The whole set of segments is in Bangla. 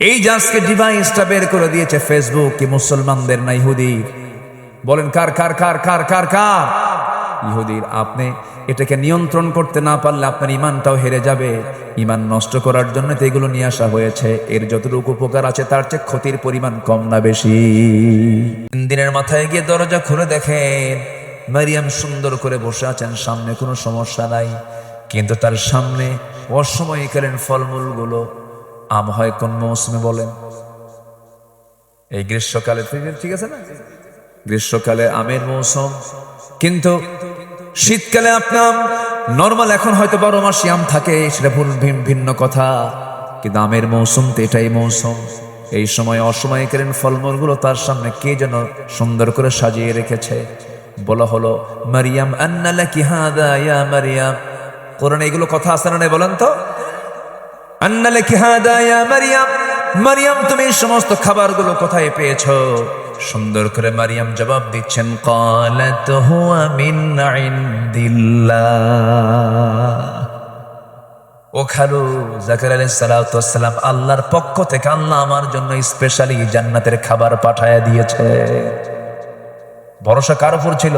এই যে আজকে ডিভাইসটা বের করে দিয়েছে ফেসবুক, কি মুসলমানদের না ইহুদির বলেন, কার কার কার কার কার কার? ইহুদির আপনি এটাকে নিয়ন্ত্রণ করতে না পারলে আপনার ইমানটাও হেরে যাবে। ইমান নষ্ট করার জন্য তো এগুলো নিয়ে আসা হয়েছে। এর যতটুকু উপকার আছে, তার চেয়ে ক্ষতির পরিমাণ কম না বেশি। তিন দিনের মাথায় গিয়ে দরজা খুলে দেখেন, মারিয়াম সুন্দর করে বসে আছেন, সামনে কোনো সমস্যা নাই। কিন্তু তার সামনে অসময়কালীন ফলমূলগুলো। আম হয় কোন মৌসুমে বলেন? এই গ্রীষ্মকালে ঠিক- আছে না? গ্রীষ্মকালে আমের মৌসুম। কিন্তু শীতকালে আপনার নর্মাল এখন হয়তো বারো মাসি আম থাকে, সেটা ভুল, ভিন- ভিন্ন কথা। কিন্তু আমের মৌসুম তো এটাই মৌসুম। এই সময় অসময়কালীন ফলমূলগুলো তার সামনে কে যেন সুন্দর করে সাজিয়ে রেখেছে। বলা হলো, মারিয়াম আন্নালা কি হাদা, ইয়া মারিয়াম। কোরআনে এগুলো কথা আছে না বলেন তো? মারিয়াম তুমি সমস্ত খাবারগুলো কোথায় পেয়েছ? সুন্দর করে মারিয়াম জবাব দিচ্ছেন, ক্বালাত হুয়া মিন ইনদিল্লাহ। ও খালু জাকির সালাতু ওয়াসসালাম আল্লাহর পক্ষ থেকে আল্লাহ আমার জন্য স্পেশালি জান্নাতের খাবার পাঠায়া দিয়েছে। ভরসা কার উপর ছিল?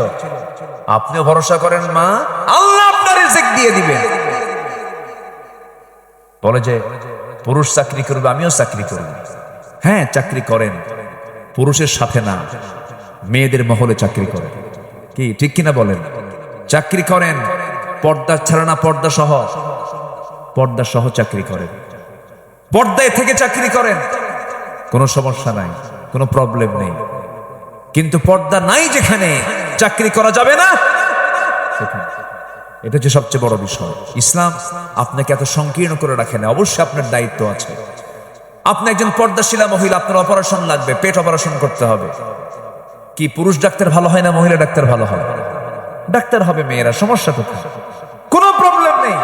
আপনিও ভরসা করেন, মা? আল্লাহ আপনার দিয়ে দিবেন। বলে যে, পুরুষ চাকরি করবে, আমিও চাকরি করব। হ্যাঁ চাকরি করেন। পুরুষের সাথে না, মেয়েদের মহলে চাকরি করেন কি, ঠিক কিনা বলেন? চাকরি করেন, পর্দা ছাড়া না পর্দা সহ? পর্দা সহ চাকরি করেন। পর্দায় থেকে চাকরি করেন। কোনো সমস্যা নাই, কোনো প্রবলেম নেই। কিন্তু পর্দা নাই যেখানে, চাকরি করা যাবে না। সেখানে। এটা হচ্ছে সবচেয়ে বড় বিষয়। ইসলাম আপনাকে এত সংকীর্ণ করে রাখে না, অবশ্যই আপনার দায়িত্ব আছে। আপনি একজন পর্দাশীলা মহিলা, আপনার অপারেশন লাগবে, পেট অপারেশন করতে হবে। কি পুরুষ ডাক্তার ভালো হয় না মহিলা ডাক্তার ভালো হয়? ডাক্তার হবে মেয়েরা, সমস্যা কোথায়? কোনো প্রবলেম নেই।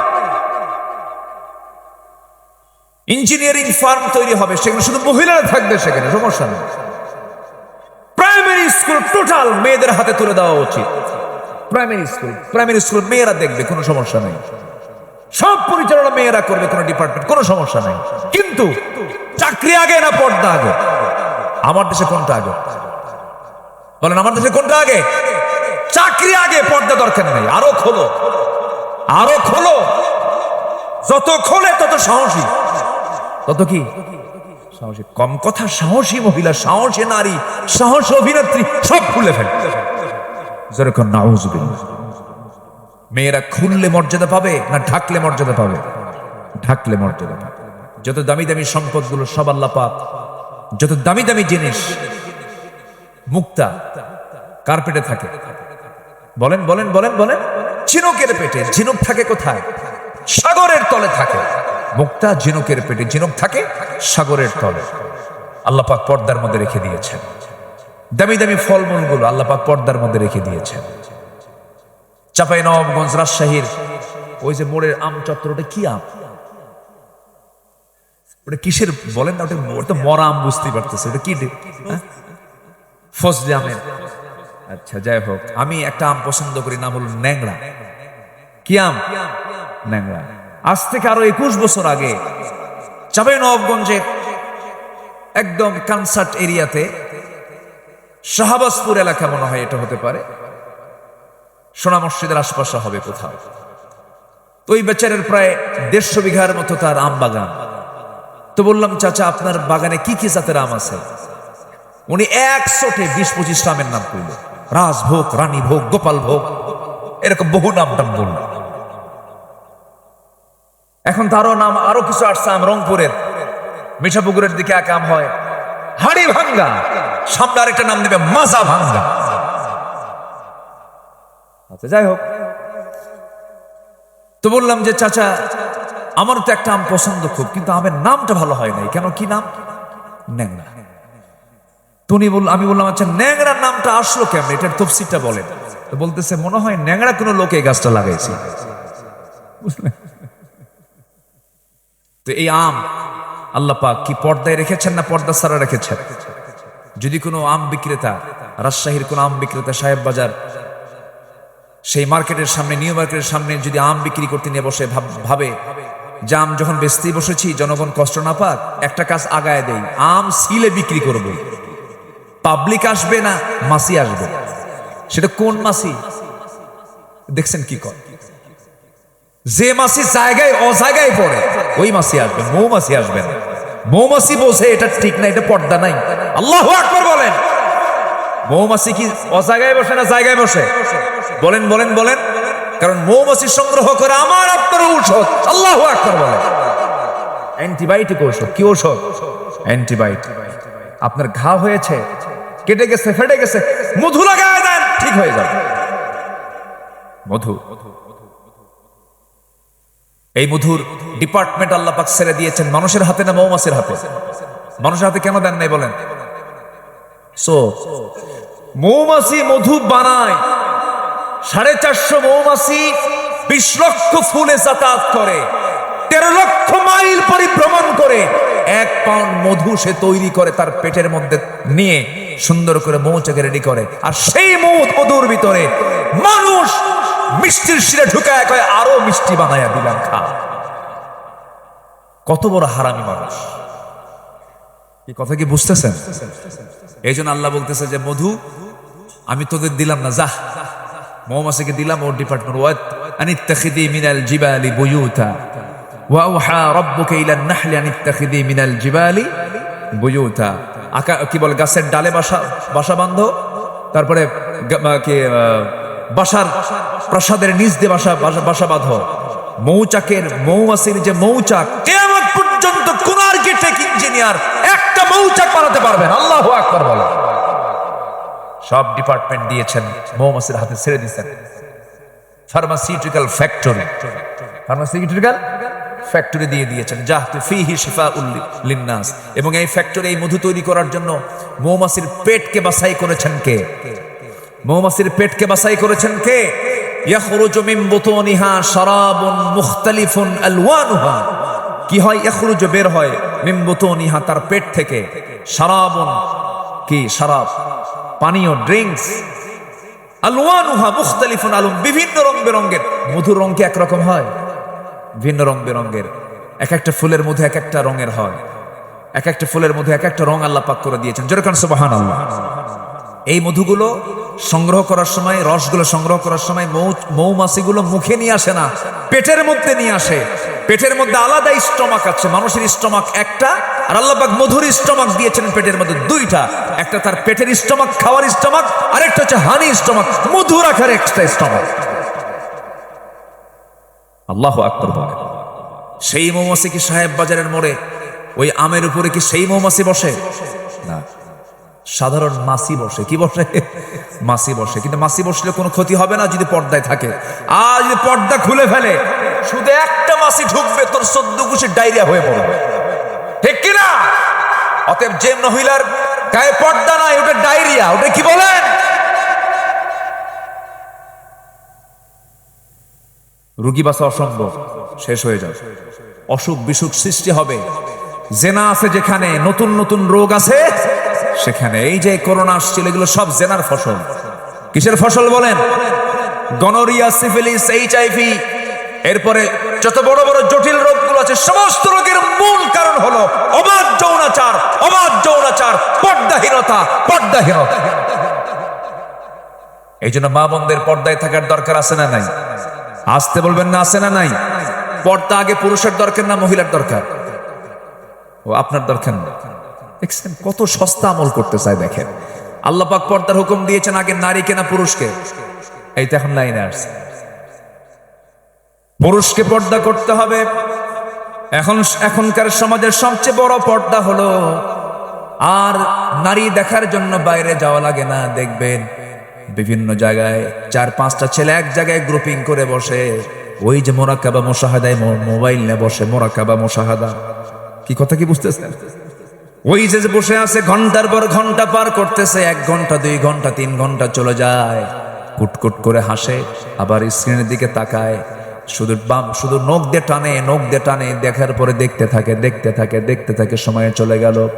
ইঞ্জিনিয়ারিং ফার্ম তৈরি হবে, সেখানে শুধু মহিলারা থাকবে সেখানে, সমস্যা নেই। প্রাইমারি স্কুল টোটাল মেয়েদের হাতে তুলে দেওয়া উচিত। প্রাইমারি স্কুল প্রাইমারি স্কুল মেয়েরা দেখবে, কোনো সমস্যা নেই। সব পরিচালনা মেয়েরা করবে কোনো ডিপার্টমেন্ট কোনো সমস্যা নেই। কিন্তু চাকরি আগে না পর্দা আগে? আমার দেশে কোনটা আগে? বলেন, আমার দেশে কোনটা আগে? চাকরি আগে, পর্দা দরকার নেই। আরও খোলো। আরও খোলো। যত খোলে, তত সাহসী। তত কি? সাহসী। কম কথা, সাহসী মহিলা, সাহসী নারী, সাহস অভিনেত্রী, সব খুলে ফেলে। যেরকম মেয়েরা খুললে মর্যাদা পাবে না ঢাকলে মর্যাদা পাবে? ঢাকলে মর্যাদা পাবে। যত দামি দামি সম্পদগুলো সব আল্লাহ পাক, যত দামি দামি জিনিস মুক্তা কার পেটে থাকে। বলেন বলেন বলেন বলেন। ঝিনুকের পেটে, ঝিনুক থাকে কোথায়? সাগরের তলে থাকে। মুক্তা ঝিনুকের পেটে ঝিনুক থাকে, সাগরের তলে। আল্লাহ পাক পর্দার মধ্যে রেখে দিয়েছেন। দামি দামি ফলমূলগুলো আল্লাহ পাক পর্দার মধ্যে রেখে দিয়েছেন। চাপাই নবাবগঞ্জ রাজশাহীর ওই যে মোড়ের আম চত্বর ওটা কি আম? ওটা কিসের বলেন না, ওটা ওটা মরা আম বুঝতেই পারতেছে। ওটা কি হ্যাঁ? ফজলি আমের। আচ্ছা যাই হোক, আমি একটা আম পছন্দ করি, নাম হলো ন্যাংরা কি আম? ন্যাংরা আজ থেকে আরও একুশ বছর আগে চাপাই নবাবগঞ্জের একদম কনসার্ট এরিয়াতে শাহবাজপুর এলাকা মনে হয় এটা হতে পারে। সোনা মসজিদের আশপাশে হবে কোথাও। তো ওই বেচারের প্রায় দেড়শো বিঘার মতো তার আম বাগান। তো বললাম, চাচা, আপনার বাগানে কি কি জাতের আম আছে? উনি একশোটে বিশ পঁচিশটা আমের নাম করল রাজভোগ রানী ভোগ, গোপাল ভোগ, এরকম বহু নাম টাম বলল। এখন তারও নাম আরও কিছু আসছে আম রংপুরের। মিঠাপুকুরের দিকে এক আম হয় হাড়ি ভাঙ্গা সামনে আরেকটা নাম দেবে, মাজা ভাঙ্গা আচ্ছা যাই হোক। তো বললাম যে, চাচা আমার তো একটা আম পছন্দ খুব, কিন্তু আমের নামটা ভালো হয় নাই। কেন, কি নাম? ন্যাংরা। তো উনি বলল আমি বললাম আচ্ছা ন্যাংরার নামটা আসলো কেমন? এটার তফসিলটা বলেন। বলতেছে, মনে হয় ন্যাংরা কোনো লোকে গাছটা লাগাইছে। তো এই আম আল্লাহ পাক কি পর্দায় রেখেছেন না পর্দা সারা রেখেছেন? যদি কোনো আম বিক্রেতা, রাজশাহীর কোনো আম বিক্রেতা সাহেব বাজার, সেই মার্কেটের সামনে, নিউ মার্কেটের সামনে যদি আম বিক্রি করতে নিয়ে বসে ভাব- ভাবে জাম যখন বেচতেই বসেছি, জনগণ কষ্ট না পাক, একটা কাজ আগায় দেই, আম সিলে বিক্রি করব। পাবলিক আসবে না, মাসি আসবে? সেটা কোন মাসি? দেখছেন কি কর যে মাসি জায়গায়, অজায়গায় পড়ে, ওই মাসি আসবে মৌমাছি আসবে না। মৌমাছি বসে এটা ঠিক না, এটা পর্দা নাই। আল্লাহ আকবর বলেন। মৌমাছি কি অজায়গায় বসে না জায়গায় বসে? বলেন বলেন বলেন। কারণ মৌমাছি সংগ্রহ করে আমার আপনার ঔষধ। আল্লাহ আকবর বলেন। অ্যান্টিবায়োটিক ঔষধ, কি ঔষধ? অ্যান্টিবায়োটিক আপনার ঘা হয়েছে, কেটে গেছে, ফেটে গেছে, মধু লাগায় দেন, ঠিক হয়ে যাবে। মধু। এই মধুর ডিপার্টমেন্ট আল্লাহ পাক ছেড়ে দিয়েছেন মানুষের হাতে না মৌমাছির হাতে? মানুষের হাতে কেন দেন নাই বলেন? সো মৌমাছি মধু বানায়। সাড়ে চারশো মৌমাছি বিশ লক্ষ ফুলে যাতায়াত করে, তেরো লক্ষ মাইল পরিভ্রমণ করে, এক পাউন্ড মধু সে তৈরি করে তার পেটের মধ্যে নিয়ে সুন্দর করে মৌচাকে রেডি করে। আর সেই মধুর ভিতরে মানুষ মিষ্টির শিরে ঢুকায় কয়, আরও মিষ্টি বানাইয়া দিলাম খা। কত বড় হারামি মানুষ। এই কথা কি বুঝতেছেন? এই জন্য আল্লাহ বলতেছে যে, মধু, আমি তোদের দিলাম না, যা। মৌমাছিকে দিলাম, ওর ডিপার্টমেন্ট ওয়াত আনিত্তাখিদি মিনাল জিবালি বুয়ুতা। ওয়াউহা রব্বুকা ইলান নাহলি আনিত্তাখিদি মিনাল জিবালি বুয়ুতা। আকা, কি বলে, গাছের ডালে বাসা বাসা বাঁধো, তারপরে কি বাসার প্রাসাদের নিচ দিয়ে বাসা, বাসা- বাঁধো। মৌচাকের মৌমাছির যে মৌচাক কেয়ামত পর্যন্ত কোন আর্কিটেক্ট ইঞ্জিনিয়ার একটা মৌচাক বানাতে পারবেন। আল্লাহু আকবার বলেন। সব ডিপার্টমেন্ট দিয়েছেন, মৌমাছির হাতে ছেড়ে দিয়েছেন। ফার্মাসিউটিক্যাল ফ্যাক্টরি ফার্মাসিউটিক্যাল ফ্যাক্টরি দিয়ে দিয়েছেন। জাহতু ফিহি শিফা লিন্নাস। এবং এই ফ্যাক্টরি এই মধু তৈরি করার জন্য মৌমাছির পেটকে বাছাই করেছেন কে? মৌমাছির পেটকে বাছাই করেছেন কে? ইয়াখরুজু মিন বুতুনিহা শারাবুন মুখতালিফুন আলওয়ানুহা। কি হয় ইয়াখরুজু? বের হয় মিন বুতুনিহা তার পেট থেকে। শারাবুন কি? শারাব। পানীয়, ড্রিঙ্কস। আলওয়ানুহা মুখতালিফুন আলুম। বিভিন্ন রং বেরঙ্গের মধুর রং কি একরকম হয়? ভিন্ন রং বেরঙ্গের এক একটা ফুলের মধ্যে এক একটা রঙের হয়। এক একটা ফুলের মধ্যে এক একটা রং আল্লাহ পাক করে দিয়েছেন। যেরকম সুবাহান আল্লাহ এই মধুগুলো সংগ্রহ করার সময়, রসগুলো সংগ্রহ করার সময় মৌ মৌমাছিগুলো মুখে নিয়ে আসে না, পেটের মধ্যে নিয়ে আসে। পেটের মধ্যে আলাদা স্টমাক আছে। মানুষের স্টমাক একটা, আর আল্লাহবাক মধুর স্টমাক দিয়েছেন পেটের মধ্যে দুইটা। একটা তার পেটের স্টমাক, খাওয়ার স্টমাক আর একটা হচ্ছে হানি স্টমাক। মধু রাখার এক্সট্রা স্টমাক। আল্লাহ আকবর সেই মৌমাছি কি সাহেব বাজারের মোড়ে? ওই আমের উপরে কি সেই মৌমাছি বসে? না। সাধারণ মাসি বসে। কি বসে? মাসি বসে। কিন্তু মাসি বসলে কোনো ক্ষতি হবে না যদি পর্দায় থাকে। আর যদি পর্দা খুলে ফেলে, শুধু একটা মাসি ঢুকবে, তোর সদ্য কুশি ডায়রিয়া হয়ে পড়বে। ঠিক কিনা? অতএব যে মহিলার গায়ে পর্দা নাই, ওটা ডায়রিয়া। ওটা কি বলেন? রুগী বাসা অসম্ভব। শেষ হয়ে যাবে। অসুখ বিসুখ সৃষ্টি হবে। জেনা আছে যেখানে নতুন নতুন রোগ আছে। সেখানে। এই যে করোনা আসছিল, এগুলো সব জেনার ফসল। কিসের ফসল বলেন? গনোরিয়া, সিফিলিস এইচআইভি এরপরে যত বড় বড় জটিল রোগগুলো আছে, সমস্ত রোগের মূল কারণ হলো অবাধ যৌনাচার অবাধ যৌনাচার, পর্দাহীনতা পর্দাহীনতা। এই জন্য মা বোনদের পর্দায় থাকার দরকার আছে না নাই? আসতে বলবেন না, আছে না নাই? পর্দা আগে পুরুষের দরকার না মহিলার দরকার? ও আপনার দরকার না। দেখছেন? কত সস্তা আমল করতে চায় দেখেন। আল্লাহ পাক পর্দার হুকুম দিয়েছেন আগে নারী কেনা পুরুষকে। এই তো এখন লাইনে আসছে। পুরুষকে পর্দা করতে হবে। এখন এখনকার সমাজের সবচেয়ে বড় পর্দা হলো, আর নারী দেখার জন্য বাইরে যাওয়া লাগে না, দেখবেন বিভিন্ন জায়গায় চার পাঁচটা ছেলে এক জায়গায় গ্রুপিং করে বসে। ওই যে মোরাকাবা মোশাহাদায় মোবাইল নিয়ে বসে মোরাকাবা মোশাহাদা। কি কথা কি বুঝতেছেন? ওই যে বসে আছে, ঘণ্টার পর ঘণ্টা পার করতেছে, এক ঘণ্টা, দুই ঘণ্টা, তিন ঘণ্টা চলে যায়। কুটকুট করে হাসে, আবার স্ক্রিনের দিকে তাকায়। শুধু বাম, শুধু নখ দিয়ে টানে, নখ দিয়ে টানে, দেখার পরে দেখতে থাকে দেখতে থাকে দেখতে থাকে, সময় চলে গেল।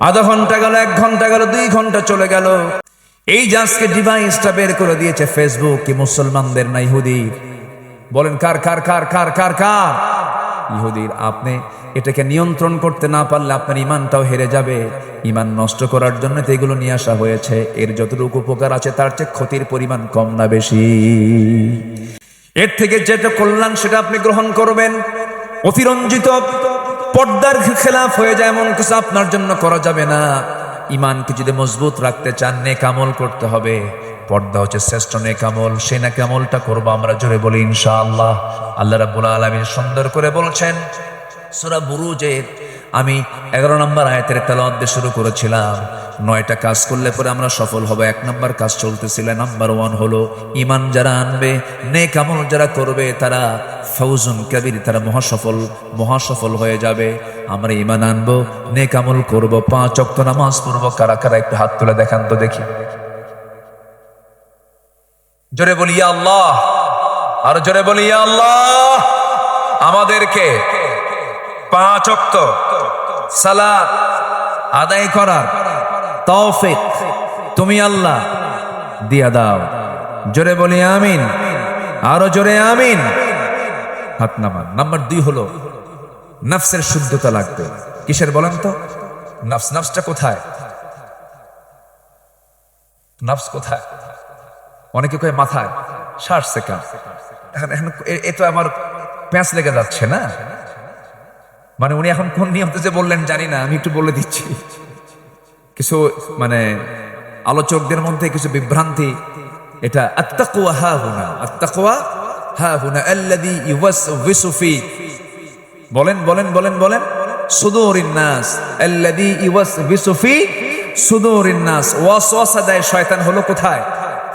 আধা ঘণ্টা গেল, এক ঘণ্টা গেল, দুই ঘণ্টা চলে গেল। এই যে আজকে ডিভাইসটা বের করে দিয়েছে ফেসবুক কি মুসলমানদের না ইহুদি? বলেন, কার কার কার কার কার কার? ইহুদির, আপনি এটাকে নিয়ন্ত্রণ করতে না পারলে আপনার ইমানটাও হেরে যাবে। ইমান নষ্ট করার জন্য তো এগুলো নিয়ে আসা হয়েছে। এর যতটুকু উপকার আছে তার চেয়ে ক্ষতির পরিমাণ কম না বেশি। এর থেকে যেটা কল্যাণ সেটা আপনি গ্রহণ করবেন। অতিরঞ্জিত পর্দার খেলাফ হয়ে যায়, এমন কিছু আপনার জন্য করা যাবে না। ইমানকে যদি মজবুত রাখতে চান নেকামল করতে হবে। পর্দা হচ্ছে শ্রেষ্ঠ নেকামল। সে নেকামলটা করব আমরা জোরে বলি, ইনশাআল্লাহ। আল্লাহ রাব্বুল আলামিন সুন্দর করে বলছেন, সূরা বুরুজের, আমি এগারো নম্বর আয়াতের তেলাওয়াত দিয়ে শুরু করেছিলাম। নয়টা কাজ করলে পরে আমরা সফল হব। এক নম্বর কাজ চলতেছিল, নাম্বার ওয়ান হলো ইমান যারা আনবে নেক আমল যারা করবে, তারা ফৌজুন কাবির, তারা মহাসফল মহাসফল হয়ে যাবে। আমরা ইমান আনব নেক আমল করব, পাঁচ অক্ত নামাজ পড়ব। কারা কারা একটু হাত তুলে দেখান তো দেখি। জোরে বলি আল্লাহ। আর জোরে বলি আল্লাহ। আমাদেরকে পাঁচ অক্ত সালাত আদায় করার তৌফিক তুমি আল্লাহ দিয়া দাও। জোরে বলি, আমিন। আরও জোরে, আমিন। হাত নামান। নাম্বার দুই হলো, নফসের শুদ্ধতা লাগবে। কিসের বলেন তো? নফস, নফসটা কোথায়? নফস কোথায়? অনেকে কয়, মাথায় ষাট সেকেন্ড এখন এখন এ- তো আমার প্যাঁচ লেগে যাচ্ছে না? মানে উনি এখন কোন নিয়মতে যে বললেন জানি না, আমি একটু বলে দিচ্ছি। কিছু মানে আলোচকদের মধ্যে কিছু বিভ্রান্তি, এটা আত্তাকুয়া হা হুনা, আত্তাকুয়া হা হুনা আল্লাযী ইউওয়াসওয়িসু ফি। বলেন বলেন বলেন বলেন। সুদুরিন নাস, আল্লাযী ইউওয়াসওয়িসু ফি, সুদুরিন নাস। ওয়াসওয়াসা দেয় শয়তান হলো কোথায়?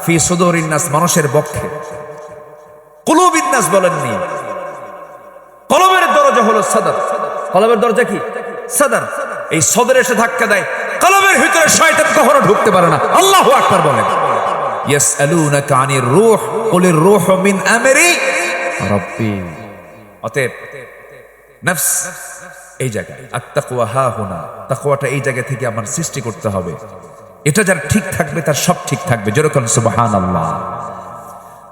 ফি সুদুরিন নাস মানুষের বক্ষে কুলুবিন নাস বলেননি। কলবের দরজা হলো সদর। কলবের দরজা কি? সদর। এই সদর এসে ধাক্কা দেয়। কলবের ভিতরে শয়তান কখনো ঢুকতে পারে না। আল্লাহু আকবার বলেন। ইয়াসআলুনাকা আনির রূহ, কুলির রূহ মিন আমরি। রাব্বি। অতএব, নফস এই জায়গায়। আত্তাকওয়া হা হুনা। তাকওয়াটা এই জায়গা থেকে আমার সৃষ্টি করতে হবে। এটা যার ঠিক থাকবে, তার সব ঠিক থাকবে। যেরকম সুবাহান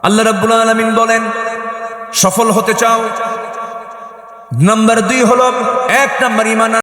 আল্লাহ রাব্বুল আলামিন বলেন, সফল হতে চাও? নাম্বার দুই হলো এক নাম্বার ইমান